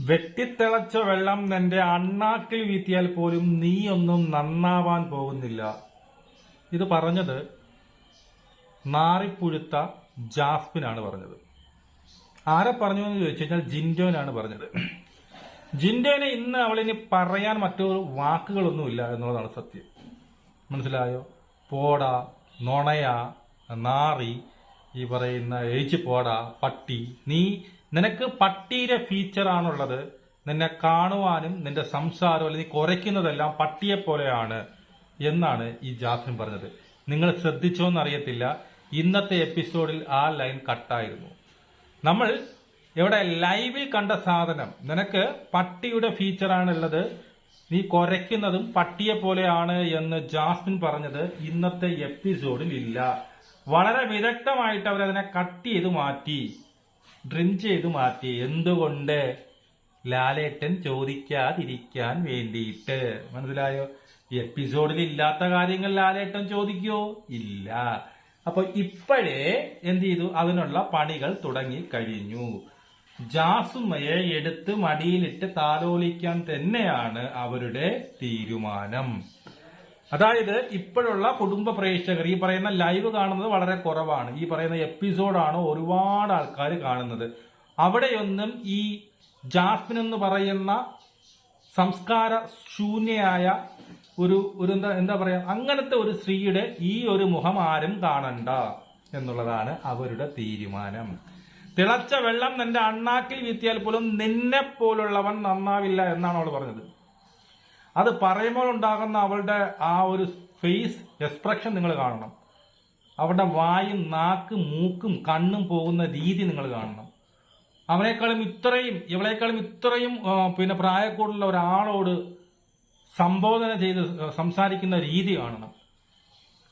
വെട്ടിത്തിളച്ച വെള്ളം നിന്റെ അണ്ണാക്കിൽ വീത്തിയാൽ പോലും നീ ഒന്നും നന്നാവാൻ പോകുന്നില്ല. ഇത് പറഞ്ഞത് നാറിപ്പുഴുത്ത ജാസ്മിനാണ് പറഞ്ഞത്. ആരെ പറഞ്ഞു എന്ന് ചോദിച്ചു കഴിഞ്ഞാൽ ജിൻഡോനാണ് പറഞ്ഞത്. ജിൻഡോനെ ഇന്ന് അവളിനി പറയാൻ മറ്റൊരു വാക്കുകളൊന്നുമില്ല എന്നുള്ളതാണ് സത്യം. മനസ്സിലായോ? പോട നൊണയ നാറി ഈ പറയുന്ന എഴിച്ച് പോടാ പട്ടി നീ നിനക്ക് പട്ടിയുടെ ഫീച്ചറാണുള്ളത് നിന്നെ കാണുവാനും നിന്റെ സംസാരം അല്ലെങ്കിൽ കുറയ്ക്കുന്നതെല്ലാം പട്ടിയെ പോലെയാണ് എന്നാണ് ഈ ജാസ്മിൻ പറഞ്ഞത്. നിങ്ങൾ ശ്രദ്ധിച്ചോന്നറിയത്തില്ല. ഇന്നത്തെ എപ്പിസോഡിൽ ആ ലൈൻ കട്ടായിരുന്നു നമ്മൾ ഇവിടെ ലൈവിൽ കണ്ട സാധനം നിനക്ക് പട്ടിയുടെ ഫീച്ചറാണുള്ളത് നീ കുറയ്ക്കുന്നതും പട്ടിയെ പോലെയാണ് എന്ന് ജാസ്മിൻ പറഞ്ഞത് ഇന്നത്തെ എപ്പിസോഡിൽ ഇല്ല. വളരെ വിദഗ്ധമായിട്ട് അവരതിനെ കട്ട് ചെയ്ത് മാറ്റി. ഡ്രിം ചെയ്ത് മാറ്റി. എന്തുകൊണ്ട് ലാലേട്ടൻ ചോദിക്കാതിരിക്കാൻ വേണ്ടിയിട്ട്? മനസ്സിലായോ? എപ്പിസോഡിൽ ഇല്ലാത്ത കാര്യങ്ങൾ ലാലേട്ടൻ ചോദിക്കോ? ഇല്ല. അപ്പൊ ഇപ്പോഴേ എന്ത് ചെയ്തു? അതിനുള്ള പണികൾ തുടങ്ങി കഴിഞ്ഞു. ജാസുമയെ എടുത്ത് മടിയിലിട്ട് താലോലിക്കാൻ തന്നെയാണ് അവരുടെ തീരുമാനം. അതായത് ഇപ്പോഴുള്ള കുടുംബ പ്രേക്ഷകർ ഈ പറയുന്ന ലൈവ് കാണുന്നത് വളരെ കുറവാണ്. ഈ പറയുന്ന എപ്പിസോഡാണ് ഒരുപാട് ആൾക്കാർ കാണുന്നത്. അവിടെയൊന്നും ഈ ജാസ്മിൻ എന്ന് പറയുന്ന സംസ്കാര ശൂന്യയായ ഒരു ഒരു എന്താ എന്താ പറയാ അങ്ങനത്തെ ഒരു സ്ത്രീയുടെ ഈ ഒരു മുഖം ആരും കാണണ്ട എന്നുള്ളതാണ് അവരുടെ തീരുമാനം. തിളച്ച വെള്ളം നിന്റെ അണ്ണാക്കിൽ വീത്തിയാൽ പോലും നിന്നെ പോലുള്ളവൻ നന്നാവില്ല എന്നാണ് അവൾ പറഞ്ഞത്. അത് പറയുമ്പോൾ ഉണ്ടാകുന്ന അവളുടെ ആ ഒരു ഫേസ് എക്സ്പ്രഷൻ നിങ്ങൾ കാണണം. അവളുടെ വായും നാക്ക് മൂക്കും കണ്ണും പോകുന്ന രീതി നിങ്ങൾ കാണണം. അവനേക്കാളും ഇത്രയും ഇവളേക്കാളും ഇത്രയും പിന്നെ പ്രായക്കൂടുള്ള ഒരാളോട് സംബോധന ചെയ്ത് സംസാരിക്കുന്ന രീതി കാണണം.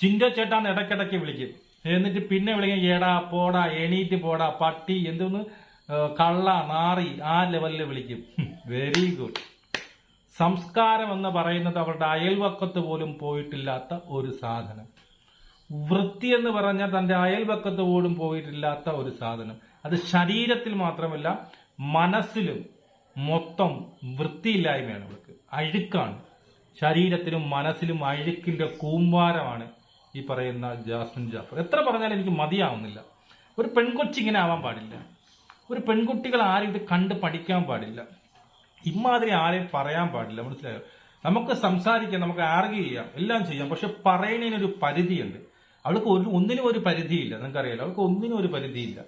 ചിന്തോ ചേട്ടാന്ന് ഇടയ്ക്കിടയ്ക്ക് വിളിക്കും. എന്നിട്ട് പിന്നെ വിളിക്കും ഏടാ പോടാ എണീറ്റ് പോടാ പട്ടി എന്തൊന്ന് കള്ള നാറി ആ ലെവലിൽ വിളിക്കും. വെരി ഗുഡ് സംസ്കാരം എന്ന് പറയുന്നത് അവരുടെ അയൽവക്കത്ത് പോലും പോയിട്ടില്ലാത്ത ഒരു സാധനം. വൃത്തി എന്ന് പറഞ്ഞാൽ തന്റെ അയൽവക്കത്ത് പോലും പോയിട്ടില്ലാത്ത ഒരു സാധനം. അത് ശരീരത്തിൽ മാത്രമല്ല മനസ്സിലും മൊത്തം വൃത്തിയില്ലായ്മയാണ് അവർക്ക് അഴുക്കാണ്. ശരീരത്തിലും മനസ്സിലും അഴുക്കിന്റെ കൂമ്പാരമാണ് ഈ പറയുന്ന ജാസ്മിൻ ജാഫർ. എത്ര പറഞ്ഞാലും എനിക്ക് മതിയാവുന്നില്ല. ഒരു പെൺകൊച്ചി ഇങ്ങനെ ആവാൻ പാടില്ല. ഒരു പെൺകുട്ടികൾ ആരും ഇത് കണ്ട് പഠിക്കാൻ പാടില്ല. ഇമാതിരി ആരെയും പറയാൻ പാടില്ല മനസ്സിലായോ? നമുക്ക് സംസാരിക്കാം നമുക്ക് ആർഗ്യൂ ചെയ്യാം എല്ലാം ചെയ്യാം പക്ഷെ പറയുന്നതിനൊരു പരിധിയുണ്ട്. അവൾക്ക് ഒരു ഒന്നിനും ഒരു പരിധിയില്ല നിങ്ങൾക്കറിയാലോ? അവൾക്ക് ഒന്നിനും ഒരു പരിധിയില്ല.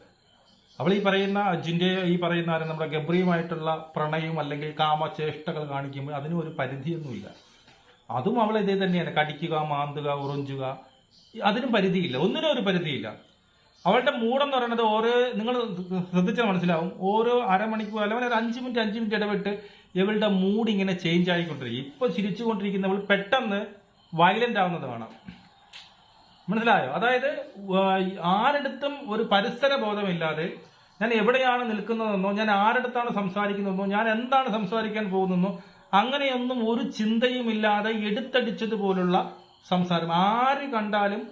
അവൾ ഈ പറയുന്ന അജിന്റെ ഈ പറയുന്ന ആരും നമ്മുടെ ഗബ്രിയുമായിട്ടുള്ള പ്രണയം അല്ലെങ്കിൽ കാമചേഷ്ടകൾ കാണിക്കുമ്പോൾ അതിനും ഒരു പരിധിയൊന്നുമില്ല. അതും അവൾ ഇതേ തന്നെയാണ് കടിക്കുക മാന്തുക ഉറഞ്ചുക അതിനും പരിധിയില്ല ഒന്നിനും ഒരു പരിധിയില്ല. അവളുടെ മൂടെന്ന് പറയുന്നത് ഓരോ നിങ്ങൾ ശ്രദ്ധിച്ചാൽ മനസ്സിലാവും. ഓരോ അരമണിക്കൂർ അല്ലെങ്കിൽ ഒരു അഞ്ച് മിനിറ്റ് അഞ്ച് മിനിറ്റ് ഇടപെട്ട് ഇവളുടെ മൂഡ് ഇങ്ങനെ ചേഞ്ച് ആയിക്കൊണ്ടിരിക്കും. ഇപ്പൊ ചിരിച്ചുകൊണ്ടിരിക്കുന്നവൾ പെട്ടെന്ന് വയലന്റ് ആവുന്നത് കാണാം. മനസ്സിലായോ? അതായത് ആരടുത്തും ഒരു പരിസര ബോധമില്ലാതെ ഞാൻ എവിടെയാണ് നിൽക്കുന്നതെന്നോ ഞാൻ ആരടുത്താണ് സംസാരിക്കുന്നതെന്നോ ഞാൻ എന്താണ് സംസാരിക്കാൻ പോകുന്നതെന്നോ അങ്ങനെയൊന്നും ഒരു ചിന്തയും ഇല്ലാതെ എടുത്തടിച്ചതുപോലുള്ള സംസാരം. ആര് കണ്ടാലും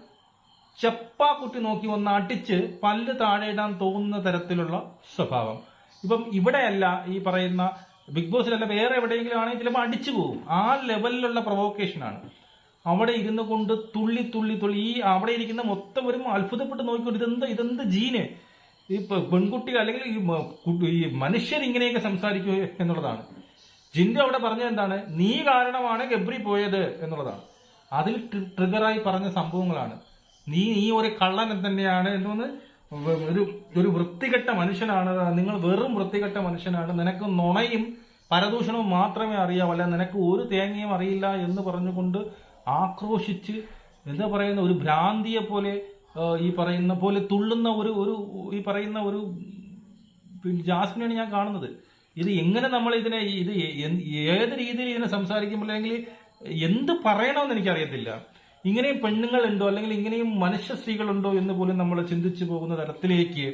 ചെപ്പാക്കുട്ടി നോക്കി ഒന്ന് അടിച്ച് പല്ല് താഴെ ഇടാൻ തോന്നുന്ന തരത്തിലുള്ള സ്വഭാവം. ഇപ്പം ഇവിടെയല്ല ഈ പറയുന്ന ബിഗ് ബോസിലല്ല വേറെ എവിടെയെങ്കിലും ആണെങ്കിൽ ചിലപ്പോൾ അടിച്ചു പോകും. ആ ലെവലിലുള്ള പ്രൊവോക്കേഷനാണ് അവിടെ ഇരുന്നു കൊണ്ട് തുള്ളി തുള്ളി തുള്ളി. ഈ അവിടെ ഇരിക്കുന്ന മൊത്തം ഒരു അത്ഭുതപ്പെട്ട് നോക്കിക്കൊണ്ട് ഇതെന്ത് ഇതെന്ത് ജീന്? ഈ പെൺകുട്ടികൾ അല്ലെങ്കിൽ ഈ മനുഷ്യർ ഇങ്ങനെയൊക്കെ സംസാരിക്കുക എന്നുള്ളതാണ്. ജിൻഡു അവിടെ പറഞ്ഞത് എന്താണ്? നീ കാരണമാണ് ഗബ്രി പോയത് എന്നുള്ളതാണ്. അതിൽ ട്രിഗറായി പറഞ്ഞ സംഭവങ്ങളാണ്. നീ നീ ഒരു കള്ളൻ തന്നെയാണ് എന്നൊന്ന് ഒരു ഒരു വൃത്തികെട്ട മനുഷ്യനാണ്. നിങ്ങൾ വെറും വൃത്തികെട്ട മനുഷ്യനാണ്. നിനക്ക് നുണയും പരദൂഷണവും മാത്രമേ അറിയാവൂ. അല്ല നിനക്ക് ഒരു തേങ്ങയും അറിയില്ല എന്ന് പറഞ്ഞുകൊണ്ട് ആക്രോശിച്ച് എന്താ പറയുന്ന ഒരു ഭ്രാന്തിയെ പോലെ ഈ പറയുന്ന പോലെ തുള്ളുന്ന ഒരു ഒരു ഈ പറയുന്ന ഒരു ജാസ്മിനെയാണ് ഞാൻ കാണുന്നത്. ഇത് എങ്ങനെ നമ്മൾ ഇതിനെ ഇത് ഏത് രീതിയിൽ ഇതിനെ സംസാരിക്കുമ്പോൾ അല്ലെങ്കിൽ എന്ത് പറയണമെന്ന് എനിക്കറിയത്തില്ല. ഇങ്ങനെയും പെണ്ണുങ്ങളുണ്ടോ അല്ലെങ്കിൽ ഇങ്ങനെയും മനുഷ്യ സ്ത്രീകളുണ്ടോ എന്ന് പോലും നമ്മൾ ചിന്തിച്ചു പോകുന്ന തരത്തിലേക്ക്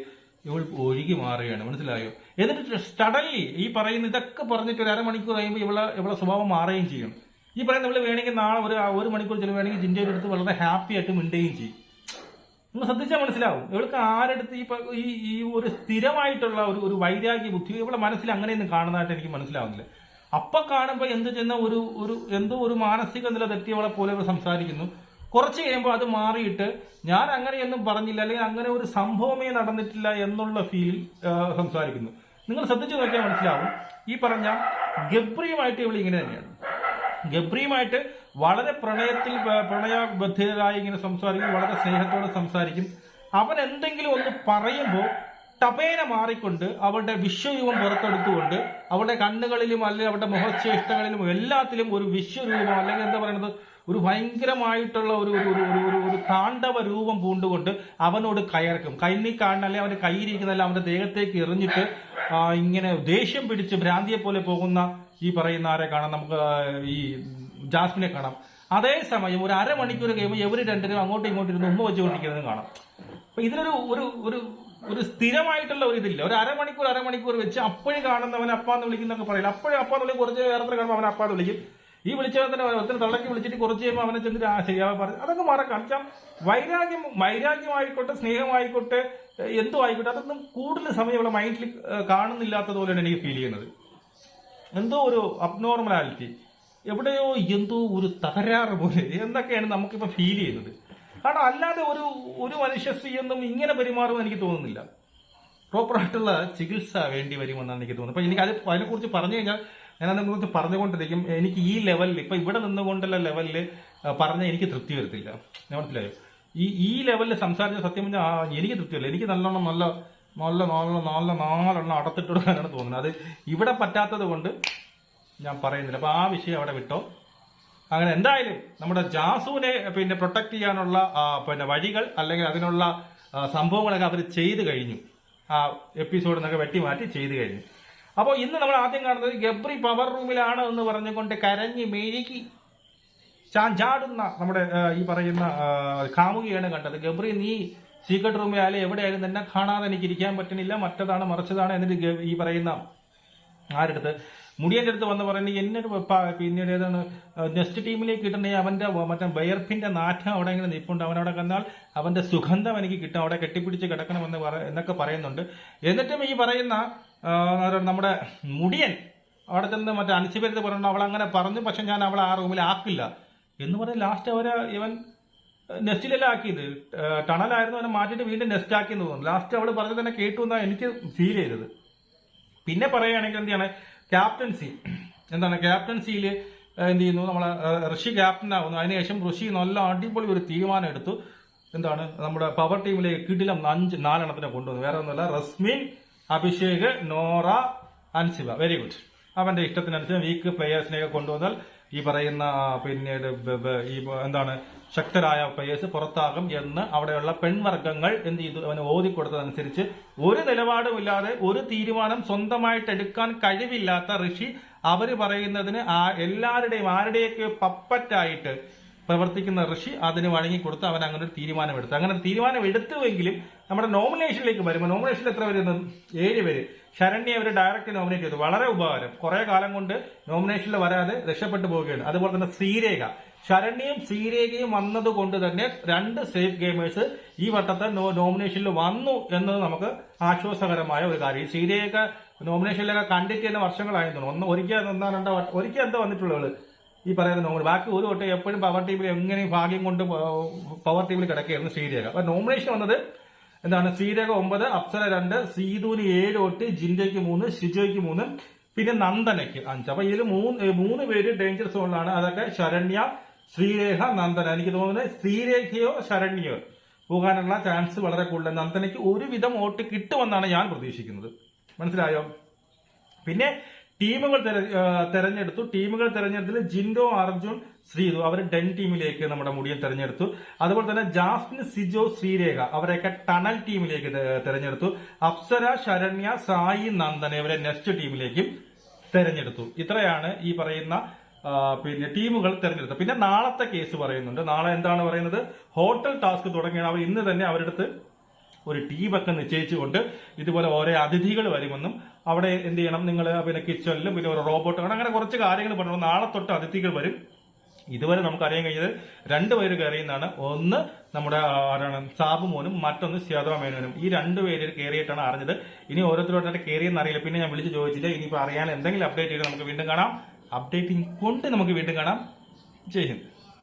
ഇവൾ ഒഴുകി മാറുകയാണ്. മനസ്സിലായോ? എന്നിട്ട് സഡൻലി ഈ പറയുന്ന ഇതൊക്കെ പറഞ്ഞിട്ട് ഒരു അരമണിക്കൂർ കഴിയുമ്പോൾ ഇവളെ ഇവളെ സ്വഭാവം മാറുകയും ചെയ്യും. ഈ പറയുന്ന ഇവൾ വേണമെങ്കിൽ നാളെ ഒരു ഒരു മണിക്കൂർ ചില വേണമെങ്കിൽ ജിൻഡയുടെ അടുത്ത് വളരെ ഹാപ്പി ആയിട്ട് മിണ്ടുകയും ചെയ്യും. നമ്മൾ ശ്രദ്ധിച്ചാൽ മനസ്സിലാവും. ഇവൾക്ക് ആരെടുത്ത് ഈ ഈ ഒരു സ്ഥിരമായിട്ടുള്ള ഒരു ഒരു വൈരാഗ്യ ബുദ്ധി ഇവളെ മനസ്സിൽ അങ്ങനെയൊന്നും കാണുന്നതായിട്ട് എനിക്ക് മനസ്സിലാവുന്നില്ല. അപ്പൊ കാണുമ്പോൾ എന്ത് ചെയ്യുന്ന ഒരു ഒരു എന്തോ ഒരു മാനസിക നില തെറ്റിയവളെ പോലെ ഇവർ സംസാരിക്കുന്നു. കുറച്ച് കഴിയുമ്പോൾ അത് മാറിയിട്ട് ഞാൻ അങ്ങനെയൊന്നും പറഞ്ഞില്ല അല്ലെങ്കിൽ അങ്ങനെ ഒരു സംഭവമേ നടന്നിട്ടില്ല എന്നുള്ള ഫീലിൽ സംസാരിക്കുന്നു. നിങ്ങൾ ശ്രദ്ധിച്ചു നോക്കിയാൽ മനസ്സിലാവും. ഈ പറഞ്ഞ ഗബ്രിയുമായിട്ട് ഇവൾ ഇങ്ങനെ തന്നെയാണ്. ഗബ്രിയുമായിട്ട് വളരെ പ്രണയത്തിൽ പ്രണയബദ്ധിതരായി ഇങ്ങനെ സംസാരിക്കും വളരെ സ്നേഹത്തോടെ സംസാരിക്കും. അവൻ എന്തെങ്കിലും ഒന്ന് പറയുമ്പോൾ ടപേന മാറിക്കൊണ്ട് അവളുടെ വിശ്വരൂപം പുറത്തെടുത്തുകൊണ്ട് അവളുടെ കണ്ണുകളിലും അല്ലെങ്കിൽ അവളുടെ മുഖചേഷ്ടകളിലും എല്ലാത്തിലും ഒരു വിശ്വരൂപം അല്ലെങ്കിൽ എന്താ പറയുന്നത് ഒരു ഭയങ്കരമായിട്ടുള്ള ഒരു ഒരു ഒരു ഒരു ഒരു താണ്ഡവ രൂപം പൂണ്ടുകൊണ്ട് അവനോട് കയർക്കും. കൈനി കാണുന്ന അല്ലെങ്കിൽ അവന്റെ കൈയിരിക്കുന്നല്ല അവന്റെ ദേഹത്തേക്ക് എറിഞ്ഞിട്ട് ഇങ്ങനെ ദേഷ്യം പിടിച്ച് ഭ്രാന്തിയെ പോലെ പോകുന്ന ഈ പറയുന്ന ആരെ കാണാം? നമുക്ക് ഈ ജാസ്മിനെ കാണാം. അതേസമയം ഒരു അരമണിക്കൂർ കഴിയുമ്പോൾ എവര് രണ്ടിനും അങ്ങോട്ടും ഇങ്ങോട്ടും ഇരുന്ന് ഉമ്മ വെച്ചുകൊണ്ടിരിക്കുന്നത് കാണാം. അപ്പൊ ഇതിനൊരു ഒരു ഒരു ഒരു സ്ഥിരമായിട്ടുള്ള ഒരു ഇതില്ല. ഒരു അരമണിക്കൂർ അരമണിക്കൂർ വെച്ച് അപ്പോഴും കാണുന്നവൻ അപ്പാന്ന് വിളിക്കുന്നൊക്കെ പറയില്ല. അപ്പോഴും അപ്പാന്ന് വിളിക്കും കുറച്ച് നേരത്തെ കാണുമ്പോൾ അവൻ അപ്പാന്ന് വിളിക്കും. ഈ വിളിച്ചവൻ തന്നെ ഒത്തിരി തള്ളക്കി വിളിച്ചിട്ട് കുറച്ച് കഴിയുമ്പോൾ അവനെ ചെന്നിട്ട് ആ ശരിയാ പറഞ്ഞു. അതൊക്കെ മറക്കാം വെച്ചാൽ വൈരാഗ്യം വൈരാഗ്യമായിക്കോട്ടെ സ്നേഹമായിക്കോട്ടെ എന്തോ ആയിക്കോട്ടെ അതൊന്നും കൂടുതൽ സമയം ഇവിടെ മൈൻഡിൽ കാണുന്നില്ലാത്തത് പോലെയാണ് എനിക്ക് ഫീൽ ചെയ്യുന്നത്. എന്തോ ഒരു അബ്നോർമലാലിറ്റി എവിടെയോ എന്തോ ഒരു തകരാറ് പോലെ എന്നൊക്കെയാണ് നമുക്കിപ്പോൾ ഫീൽ ചെയ്യുന്നത്. കാരണം അല്ലാതെ ഒരു ഒരു മനുഷ്യസ്ത്രീയൊന്നും സ്ത്രീ ഇങ്ങനെ പെരുമാറുമെന്ന് എനിക്ക് തോന്നുന്നില്ല. പ്രോപ്പറായിട്ടുള്ള ചികിത്സ വേണ്ടി വരുമെന്നാണ് എനിക്ക് തോന്നുന്നത്. അപ്പൊ എനിക്ക് അത് അതിനെക്കുറിച്ച് പറഞ്ഞു കഴിഞ്ഞാൽ ഞാൻ അതിനെക്കുറിച്ച് പറഞ്ഞുകൊണ്ടിരിക്കും. എനിക്ക് ഈ ലെവലിൽ ഇപ്പൊ ഇവിടെ നിന്നുകൊണ്ടുള്ള ലെവലിൽ പറഞ്ഞാൽ എനിക്ക് തൃപ്തി വരത്തില്ല. ഞാൻ മനസ്സിലായോ? ഈ ഈ ലെവലിൽ സംസാരിച്ച സത്യം പറഞ്ഞാൽ എനിക്ക് തൃപ്തിയില്ല എനിക്ക് നല്ലോണം നല്ല നല്ല നല്ല നല്ല നാലെണ്ണം അടത്തിട്ട് കൊടുക്കാനാണ് തോന്നുന്നത്. അത് ഇവിടെ പറ്റാത്തത് കൊണ്ട് ഞാൻ പറയുന്നില്ല. അപ്പൊ ആ വിഷയം അവിടെ വിട്ടോ. അങ്ങനെ എന്തായാലും നമ്മുടെ ജാസുവിനെ പിന്നെ പ്രൊട്ടക്ട് ചെയ്യാനുള്ള പിന്നെ വഴികൾ അല്ലെങ്കിൽ അതിനുള്ള സംഭവങ്ങളൊക്കെ അവർ ചെയ്തു കഴിഞ്ഞു. ആ എപ്പിസോഡിൽ നിന്നൊക്കെ വെട്ടിമാറ്റി ചെയ്തു കഴിഞ്ഞു. അപ്പോൾ ഇന്ന് നമ്മൾ ആദ്യം കാണുന്നത് ഗബ്രി പവർ റൂമിലാണ് എന്ന് പറഞ്ഞുകൊണ്ട് കരഞ്ഞ് മെഴുകി ചാഞ്ചാടുന്ന നമ്മുടെ ഈ പറയുന്ന കാമുകിയാണ് കണ്ടത്. ഗബ്രി നീ സീക്രട്ട് റൂമിലായാലും എവിടെയായാലും തന്നെ കാണാതെ എനിക്ക് ഇരിക്കാൻ പറ്റുന്നില്ല മറ്റതാണ് മറിച്ചതാണ് എന്നിട്ട് ഈ പറയുന്ന ആരെടുത്ത് മുടിയന്റെ അടുത്ത് വന്ന് പറയുന്നത് എന്നൊരു പിന്നീട് ഏതാണ് നെക്സ്റ്റ് ടീമിലേക്ക് കിട്ടണേ അവന്റെ മറ്റേ വയർപ്പിന്റെ നാറ്റം അവിടെ ഇങ്ങനെ നിൽപ്പുണ്ട്. അവനവിടെ കന്നാൽ അവന്റെ സുഗന്ധം എനിക്ക് കിട്ടും. അവിടെ കെട്ടിപ്പിടിച്ച് കിടക്കണമെന്ന് പറ എന്നൊക്കെ പറയുന്നുണ്ട്. എന്നിട്ടും ഈ പറയുന്ന നമ്മുടെ മുടിയൻ അവിടെ ചെന്ന് മറ്റേ അനുസരിച്ച് പറഞ്ഞു അവൾ അങ്ങനെ പറഞ്ഞു പക്ഷെ ഞാൻ അവളെ ആ റൂമിൽ ആക്കില്ല. എന്ന് പറഞ്ഞ് ലാസ്റ്റ് അവരെ ഇവൻ നെസ്റ്റിലല്ല ആക്കിയത്? ടണലായിരുന്നു അവനെ മാറ്റിയിട്ട് വീണ്ടും നെസ്റ്റ് ആക്കിയെന്ന് തോന്നുന്നു. ലാസ്റ്റ് അവൾ പറഞ്ഞത് തന്നെ കേട്ടു എന്നാണ് എനിക്ക് ഫീൽ ചെയ്തത്. പിന്നെ പറയുകയാണെങ്കിൽ എന്താണ് ക്യാപ്റ്റൻസി. എന്താണ്? ക്യാപ്റ്റൻസിയിൽ എന്ത് ചെയ്യുന്നു? നമ്മളെ ഋഷി ക്യാപ്റ്റൻ ആകുന്നു അതിനുശേഷം ഋഷി നല്ല അടിപൊളി ഒരു തീരുമാനം എടുത്തു എന്താണ്? നമ്മുടെ പവർ ടീമിലേക്ക് കിടിലം അഞ്ച് നാലെണ്ണത്തിനെ കൊണ്ടുവന്നു. വേറെ ഒന്നുമല്ല. റസ്മിൻ അഭിഷേക് നോറ അൻസിബ. വെരി ഗുഡ് അവന്റെ ഇഷ്ടത്തിനനുസരിച്ച് വീക്ക് പ്ലേയേഴ്സിനെയൊക്കെ കൊണ്ടുവന്നാൽ ഈ പറയുന്ന പിന്നീട് ഈ എന്താണ്? ശക്തരായ പ്ലേയേഴ്സ് പുറത്താകും എന്ന് അവിടെയുള്ള പെൺവർഗങ്ങൾ എന്ത് ചെയ്തു? അവന് ഓതിക്കൊടുത്തതനുസരിച്ച് ഒരു നിലപാടുമില്ലാതെ ഒരു തീരുമാനം സ്വന്തമായിട്ട് എടുക്കാൻ കഴിവില്ലാത്ത ഋഷി അവർ പറയുന്നതിന് ആ എല്ലാവരുടെയും ആരുടെയൊക്കെ പപ്പറ്റായിട്ട് പ്രവർത്തിക്കുന്ന ഋഷി അതിന് വഴങ്ങിക്കൊടുത്ത് അവൻ അങ്ങനെ ഒരു തീരുമാനമെടുത്തു. അങ്ങനെ തീരുമാനം എടുത്തുവെങ്കിലും നമ്മുടെ നോമിനേഷനിലേക്ക് വരുമ്പോൾ നോമിനേഷനിൽ എത്ര പേര്? ഏഴ് പേര്. ശരണ്യെ അവർ ഡയറക്റ്റ് നോമിനേറ്റ് ചെയ്തു. വളരെ ഉപകാരം. കുറെ കാലം കൊണ്ട് നോമിനേഷനിൽ വരാതെ രക്ഷപ്പെട്ടു പോവുകയാണ്. അതുപോലെ തന്നെ ശ്രീരേഖ. ശരണ്യയും ശ്രീരേഖയും വന്നത് കൊണ്ട് തന്നെ രണ്ട് സേഫ് ഗെയിമേഴ്സ് ഈ വട്ടത്തെ നോമിനേഷനിൽ വന്നു എന്നത് നമുക്ക് ആശ്വാസകരമായ ഒരു കാര്യം. ശ്രീരേഖ നോമിനേഷനിലൊക്കെ കണ്ടിട്ട് തന്നെ വർഷങ്ങളായിരുന്നു ഒന്ന് ഒരിക്കൽ ഒന്നാ രണ്ടോ ഒരിക്കൽ എന്താ വന്നിട്ടുള്ളത് ഈ പറയുന്ന നോമിനി ബാക്കി ഒരു വട്ടം എപ്പോഴും പവർ ടീമിൽ എങ്ങനെയും ഭാഗ്യം കൊണ്ട് പവർ ടീമിൽ കിടക്കുകയായിരുന്നു ശ്രീരേഖ. അപ്പൊ നോമിനേഷൻ വന്നത് എന്താണ്? ശ്രീരേഖ ഒമ്പത് അപ്സര രണ്ട് സീതൂന് ഏഴ് തൊട്ട് ജിൻഡയ്ക്ക് മൂന്ന് ഷിജോയ്ക്ക് മൂന്ന് പിന്നെ നന്ദനയ്ക്ക് അഞ്ച്. അപ്പൊ ഇതിൽ മൂന്ന് മൂന്ന് പേര് ഡേഞ്ചർ സോണിലാണ് അതൊക്കെ ശരണ്യ ശ്രീരേഖ നന്ദന. എനിക്ക് തോന്നുന്നത് ശ്രീരേഖയോ ശരണ്യോ പോകാനുള്ള ചാൻസ് വളരെ കൂടുതൽ. നന്ദനയ്ക്ക് ഒരുവിധം വോട്ട് കിട്ടുമെന്നാണ് ഞാൻ പ്രതീക്ഷിക്കുന്നത്. മനസ്സിലായോ? പിന്നെ ടീമുകൾ തെരഞ്ഞെടുത്തു. ടീമുകൾ തെരഞ്ഞെടുത്തിൽ ജിൻഡോ അർജുൻ ശ്രീതു. അവർ ഡെൻ ടീമിലേക്ക് നമ്മുടെ മുടിയൻ തെരഞ്ഞെടുത്തു. അതുപോലെ തന്നെ ജാസ്മിൻ സിജോ ശ്രീരേഖ അവരെയൊക്കെ ടണൽ ടീമിലേക്ക് തെരഞ്ഞെടുത്തു. അപ്സര ശരണ്യ സായി നന്ദന ഇവരെ നെക്സ്റ്റ് ടീമിലേക്കും തെരഞ്ഞെടുത്തു. ഇത്രയാണ് ഈ പറയുന്ന പിന്നെ ടീമുകൾ തെരഞ്ഞെടുത്തത്. പിന്നെ നാളത്തെ കേസ് പറയുന്നുണ്ട്. നാളെ എന്താണ് പറയുന്നത്? ഹോട്ടൽ ടാസ്ക് തുടങ്ങിയാണ്. അവർ ഇന്ന് തന്നെ അവരെടുത്ത് ഒരു ടീമൊക്കെ നിശ്ചയിച്ചുകൊണ്ട് ഇതുപോലെ ഓരോ അതിഥികൾ വരുമെന്നും അവിടെ എന്ത് ചെയ്യണം? നിങ്ങൾ പിന്നെ കിച്ചണിലും പിന്നെ ഒരു റോബോട്ട് അങ്ങനെ കുറച്ച് കാര്യങ്ങൾ പറഞ്ഞു. നാളെ തൊട്ട് അതിഥികൾ വരും. ഇതുവരെ നമുക്ക് അറിയാൻ കഴിഞ്ഞത് രണ്ടുപേര് കയറിയെന്നാണ് ഒന്ന് നമ്മുടെ ആരാണ്? സാബു മോനും മറ്റൊന്ന് ശ്യാത്ര മേനോനും. ഈ രണ്ട് പേര് കയറിയിട്ടാണ് അറിഞ്ഞത്. ഇനി ഓരോരുത്തരോട്ടായിട്ട് കയറിയെന്ന് അറിയില്ല. പിന്നെ ഞാൻ വിളിച്ച് ചോദിച്ചില്ല ഇനിയിപ്പോൾ അറിയാൻ എന്തെങ്കിലും അപ്ഡേറ്റ് ചെയ്ത് നമുക്ക് വീണ്ടും കാണാം. അപ്ഡേറ്റിംഗ് കൊണ്ട് നമുക്ക് വീണ്ടും കാണാം. ജയ് ഹിന്ദ്.